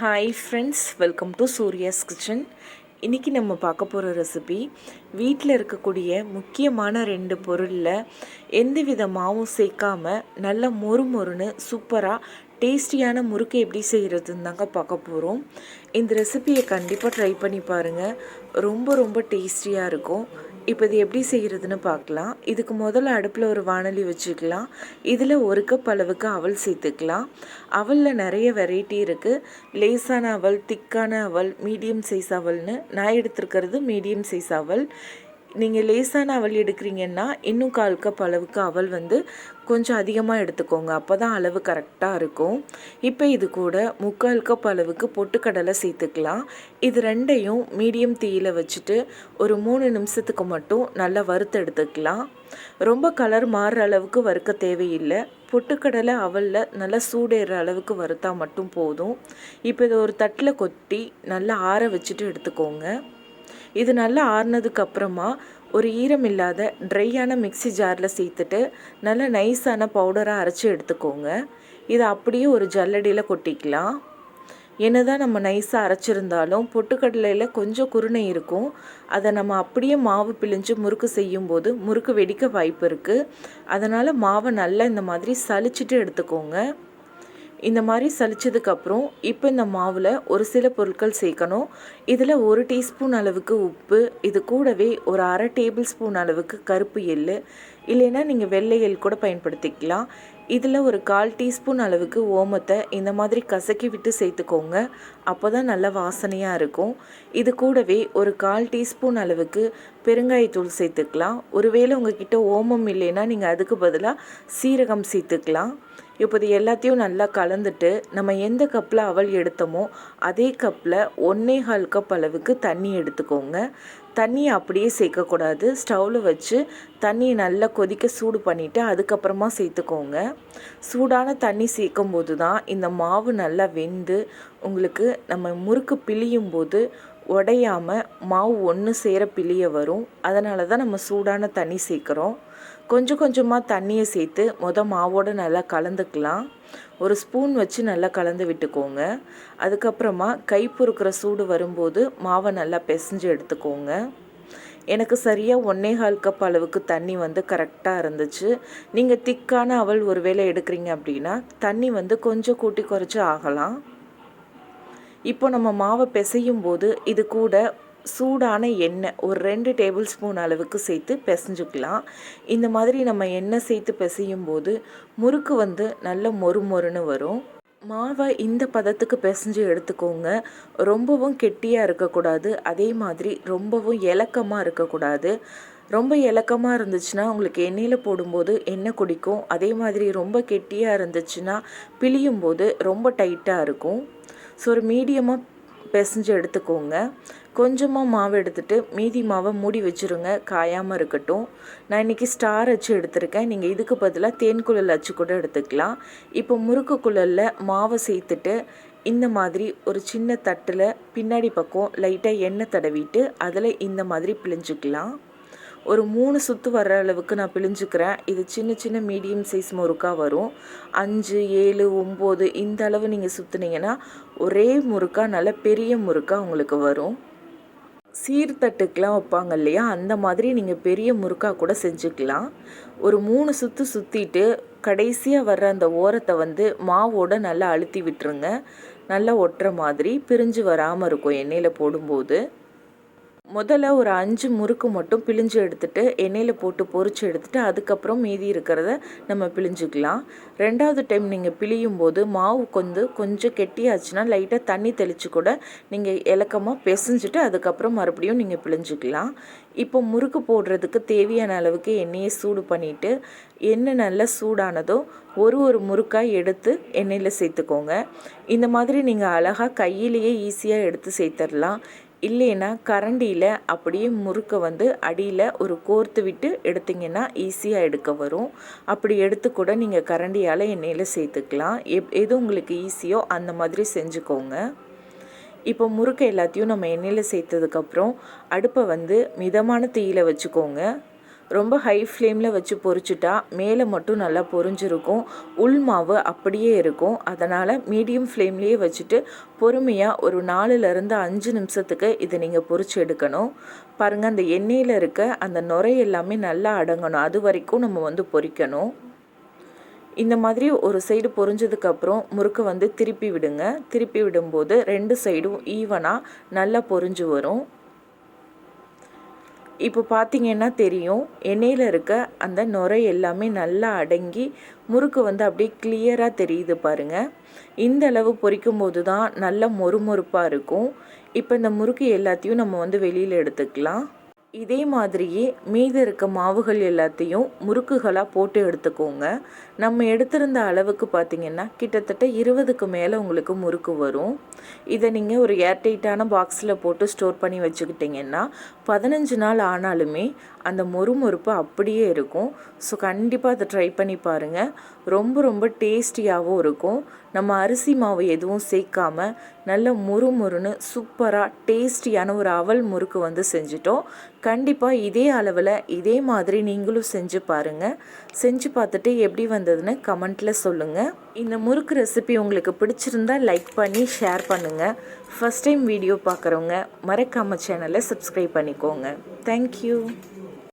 Hi friends welcome to Surya's kitchen இன்றைக்கி நம்ம பார்க்க போகிற ரெசிபி வீட்டில் இருக்கக்கூடிய முக்கியமான ரெண்டு பொருளில் எந்தவித மாவும் சேர்க்காம நல்ல மொறு மொறுன்னு சூப்பராக டேஸ்டியான முறுக்கு எப்படி செய்கிறதுன்னு தாங்க பார்க்க போகிறோம் இந்த ரெசிபியை கண்டிப்பாக ட்ரை பண்ணி பாருங்கள் ரொம்ப ரொம்ப டேஸ்டியாக இருக்கும். இப்போ இது எப்படி செய்கிறதுன்னு பார்க்கலாம். இதுக்கு முதல்ல அடுப்பில் ஒரு வானொலி வச்சுக்கலாம். இதில் ஒரு கப் அளவுக்கு அவல் சேர்த்துக்கலாம். அவலில் நிறைய வெரைட்டி இருக்குது லேசான அவல் திக்கான அவல் மீடியம் சைஸ் அவல்னு நான் எடுத்துருக்கிறது மீடியம் சைஸ் அவல். நீங்கள் லேசான அவல் எடுக்கிறீங்கன்னா இன்னும் கால் கப் அளவுக்கு அவல் வந்து கொஞ்சம் அதிகமாக எடுத்துக்கோங்க. அப்போ தான் அளவு கரெக்டாக இருக்கும். இப்போ இது கூட முக்கால் கப் அளவுக்கு பொட்டுக்கடலை சேர்த்துக்கலாம். இது ரெண்டையும் மீடியம் தீயில் வச்சுட்டு ஒரு மூணு நிமிஷத்துக்கு மட்டும் நல்லா வறுத்து எடுத்துக்கலாம். ரொம்ப கலர் மாறுற அளவுக்கு வறுக்க தேவையில்லை. பொட்டுக்கடலை அவலில் நல்லா சூடேற அளவுக்கு வறுத்தா மட்டும் போதும். இப்போ இதை ஒரு தட்டில் கொட்டி நல்லா ஆற வச்சுட்டு எடுத்துக்கோங்க. இது நல்லா ஆறுனதுக்கு அப்புறமா ஒரு ஈரம் இல்லாத ட்ரையான மிக்சி ஜாரில் சேர்த்துட்டு நல்லா நைஸான பவுடராக அரைச்சி எடுத்துக்கோங்க. இதை அப்படியே ஒரு ஜல்லடியில் கொட்டிக்கலாம். என்ன தான் நம்ம நைஸாக அரைச்சிருந்தாலும் பொட்டுக்கடலையில் கொஞ்சம் குருணை இருக்கும். அதை நம்ம அப்படியே மாவு பிழிஞ்சு முறுக்கு செய்யும்போது முறுக்கு வெடிக்க வாய்ப்பு இருக்குது அதனால் மாவை நல்லா இந்த மாதிரி சலிச்சிட்டு எடுத்துக்கோங்க. இந்த மாதிரி சலிச்சதுக்கப்புறம் இப்போ இந்த மாவில் ஒரு சில பொருட்கள் சேர்க்கணும். இதில் ஒரு டீஸ்பூன் அளவுக்கு உப்பு இது கூடவே ஒரு அரை டேபிள் ஸ்பூன் அளவுக்கு கருப்பு எள் இல்லைன்னா நீங்கள் வெள்ளை எள் கூட பயன்படுத்திக்கலாம். இதில் ஒரு கால் டீஸ்பூன் அளவுக்கு ஓமத்தை இந்த மாதிரி கசக்கி விட்டு சேர்த்துக்கோங்க. அப்போ தான் நல்ல வாசனையாக இருக்கும். இது கூடவே ஒரு கால் டீஸ்பூன் அளவுக்கு பெருங்காயத்தூள் சேர்த்துக்கலாம். ஒருவேளை உங்ககிட்ட ஓமம் இல்லைன்னா நீங்கள் அதுக்கு பதிலாக சீரகம் சேர்த்துக்கலாம். இப்போ இது எல்லாத்தையும் நல்லா கலந்துட்டு நம்ம எந்த கப்பில் அவல் எடுத்தோமோ அதே கப்பில் ஒன்றே கால் கப் அளவுக்கு தண்ணி எடுத்துக்கோங்க. தண்ணியை அப்படியே சேர்க்கக்கூடாது. ஸ்டவ்வில் வச்சு தண்ணியை நல்லா கொதிக்க சூடு பண்ணிவிட்டு அதுக்கப்புறமா சேர்த்துக்கோங்க. சூடான தண்ணி சேர்க்கும் போது தான் இந்த மாவு நல்லா வெந்து உங்களுக்கு நம்ம முறுக்கு பிழியும் போது உடையாமல் மாவு ஒன்று சேர பிழிய வரும். அதனால தான் நம்ம சூடான தண்ணி சேர்க்குறோம். கொஞ்சம் கொஞ்சமாக தண்ணியை சேர்த்து மொதல் மாவோடு நல்லா கலந்துக்கலாம். ஒரு ஸ்பூன் வச்சு நல்லா கலந்து விட்டுக்கோங்க. அதுக்கப்புறமா கை பொறுக்கிற சூடு வரும்போது மாவை நல்லா பிசைஞ்சு எடுத்துக்கோங்க. எனக்கு சரியாக ஒன்றே கால் கப் அளவுக்கு தண்ணி வந்து கரெக்டாக இருந்துச்சு. நீங்கள் திக்கான அவள் ஒரு வேளை எடுக்கிறீங்க அப்படின்னா தண்ணி வந்து கொஞ்சம் கூட்டி குறைச்சி ஆகலாம். இப்போ நம்ம மாவை பிசையும் போது இது கூட சூடான எண்ணெய் ஒரு ரெண்டு டேபிள் ஸ்பூன் அளவுக்கு சேர்த்து பிசைஞ்சுக்கலாம். இந்த மாதிரி நம்ம எண்ணெய் சேர்த்து பிசையும் போது முறுக்கு வந்து நல்ல மொறு மொறுன்னு வரும். மாவை இந்த பதத்துக்கு பிசைஞ்சு எடுத்துக்கோங்க. ரொம்பவும் கெட்டியாக இருக்கக்கூடாது. அதே மாதிரி ரொம்பவும் இலக்கமாக இருக்கக்கூடாது. ரொம்ப இலக்கமாக இருந்துச்சுன்னா உங்களுக்கு எண்ணெயில் போடும்போது எண்ணெய் குடிக்கும். அதே மாதிரி ரொம்ப கெட்டியாக இருந்துச்சுன்னா பிழியும் போது ரொம்ப டைட்டாக இருக்கும். ஸோ ஒரு மீடியமாக பிசைஞ்சு எடுத்துக்கோங்க. கொஞ்சமாக மாவு எடுத்துகிட்டு மீதி மாவை மூடி வச்சுருங்க. காயாமல் இருக்கட்டும். நான் இன்றைக்கி ஸ்டார் அச்சு எடுத்திருக்கேன். நீங்கள் இதுக்கு பதிலாக தேன் குழல் அச்சு கூட எடுத்துக்கலாம். இப்போ முறுக்கு குழலில் மாவை சேர்த்துட்டு இந்த மாதிரி ஒரு சின்ன தட்டில் பின்னாடி பக்கம் லைட்டாக எண்ணெய் தடவிட்டு அதில் இந்த மாதிரி பிழிஞ்சிக்கலாம். ஒரு மூணு சுற்று வர்ற அளவுக்கு நான் பிழிஞ்சுக்கிறேன். இது சின்ன சின்ன மீடியம் சைஸ் முறுக்காக வரும். அஞ்சு ஏழு ஒம்பது இந்த அளவு நீங்கள் சுற்றுனீங்கன்னா ஒரே முறுக்காக நல்ல பெரிய முறுக்காக உங்களுக்கு வரும். சீர்தட்டுக்கெலாம் வைப்பாங்க இல்லையா? அந்த மாதிரி நீங்கள் பெரிய முறுக்காக கூட செஞ்சுக்கலாம். ஒரு மூணு சுற்று சுற்றிட்டு கடைசியாக வர்ற அந்த ஓரத்தை வந்து மாவோடு நல்லா அழுத்தி விட்டுருங்க. நல்லா ஒட்டுற மாதிரி பிரிஞ்சு வராமல் இருக்கும் எண்ணெயில் போடும்போது. முதல்ல ஒரு அஞ்சு முறுக்கு மட்டும் பிழிஞ்சு எடுத்துகிட்டு எண்ணெயில் போட்டு பொறிச்சு எடுத்துகிட்டு அதுக்கப்புறம் மீதி இருக்கிறத நம்ம பிழிஞ்சுக்கலாம். ரெண்டாவது டைம் நீங்கள் பிழியும் போது மாவு கொஞ்சம் கொஞ்சம் கெட்டியாச்சுன்னா லைட்டாக தண்ணி தெளித்து கூட நீங்கள் இலக்கமாக பிசைஞ்சிட்டு அதுக்கப்புறம் மறுபடியும் நீங்கள் பிழிஞ்சுக்கலாம். இப்போ முறுக்கு போடுறதுக்கு தேவையான அளவுக்கு எண்ணெயை சூடு பண்ணிவிட்டு எண்ணெய் நல்லா சூடானதோ ஒரு ஒரு முறுக்காக எடுத்து எண்ணெயில் சேர்த்துக்கோங்க. இந்த மாதிரி நீங்கள் அழகாக கையிலேயே ஈஸியாக எடுத்து சேர்த்துடலாம். இல்லைன்னா கரண்டியில் அப்படியே முறுக்க வந்து அடியில் ஒரு கோர்த்து விட்டு எடுத்திங்கன்னா ஈஸியாக எடுக்க வரும். அப்படி எடுத்து கூட நீங்கள் கரண்டியால் எண்ணெயில் சேர்த்துக்கலாம். எப் எது உங்களுக்கு ஈஸியோ அந்த மாதிரி செஞ்சுக்கோங்க. இப்போ முறுக்கை எல்லாத்தையும் நம்ம எண்ணெயில் சேர்த்ததுக்கப்புறம் அடுப்பை வந்து மிதமான தீயில் வச்சுக்கோங்க. ரொம்ப ஹை ஃப்ளேமில் வச்சு பொரிச்சிட்டா மேலே மட்டும் நல்லா பொரிஞ்சிருக்கும். உள் மாவு அப்படியே இருக்கும். அதனால் மீடியம் ஃப்ளேம்லேயே வச்சுட்டு பொறுமையாக ஒரு நாலுலேருந்து அஞ்சு நிமிஷத்துக்கு இதை நீங்கள் பொரிச்சு எடுக்கணும். பாருங்கள் அந்த எண்ணெயில் இருக்க அந்த நுரை எல்லாமே நல்லா அடங்கணும். அது வரைக்கும் நம்ம வந்து பொரிக்கணும். இந்த மாதிரி ஒரு சைடு பொரிஞ்சதுக்கப்புறம் முறுக்கு வந்து திருப்பி விடுங்க. திருப்பி விடும்போது ரெண்டு சைடும் ஈவனாக நல்லா பொரிஞ்சு வரும். இப்போ பார்த்தீங்கன்னா தெரியும் எண்ணெயில் இருக்க அந்த நுரை எல்லாமே நல்லா அடங்கி முறுக்கு வந்து அப்படியே கிளியராக தெரியுது பாருங்கள் இந்த அளவு பொரிக்கும் போது தான் நல்ல மொறுமொறுப்பாக இருக்கும். இப்போ இந்த முறுக்கு எல்லாத்தையும் நம்ம வந்து வெளியில் எடுத்துக்கலாம். இதே மாதிரியே மீதி இருக்க மாவுகள் எல்லாத்தையும் முறுக்குகளாக போட்டு எடுத்துக்கோங்க. நம்ம எடுத்திருந்த அளவுக்கு பார்த்திங்கன்னா கிட்டத்தட்ட இருபதுக்கு மேலே உங்களுக்கு முறுக்கு வரும். இதை நீங்கள் ஒரு ஏர்டைட்டான பாக்ஸில் போட்டு ஸ்டோர் பண்ணி வச்சுக்கிட்டிங்கன்னா பதினஞ்சு நாள் ஆனாலுமே அந்த மொறுமொறுப்பு அப்படியே இருக்கும். ஸோ கண்டிப்பாக அதை ட்ரை பண்ணி பாருங்கள் ரொம்ப ரொம்ப டேஸ்டியாகவும் இருக்கும். நம்ம அரிசி மாவு எதுவும் சேர்க்காம நல்ல முறுமுறுன்னு சூப்பராக டேஸ்டியான ஒரு அவல் முறுக்கு வந்து செஞ்சிட்டோம். கண்டிப்பாக இதே அளவில் இதே மாதிரி நீங்களும் செஞ்சு பாருங்கள் செஞ்சு பார்த்துட்டு எப்படி வந்ததுன்னு கமெண்ட்டில் சொல்லுங்கள் இந்த முறுக்கு ரெசிபி உங்களுக்கு பிடிச்சிருந்தா லைக் பண்ணி ஷேர் பண்ணுங்கள் ஃபஸ்ட் டைம் வீடியோ பார்க்குறவங்க மறக்காமல் சேனலை சப்ஸ்கிரைப் பண்ணிக்கோங்க. தேங்க்யூ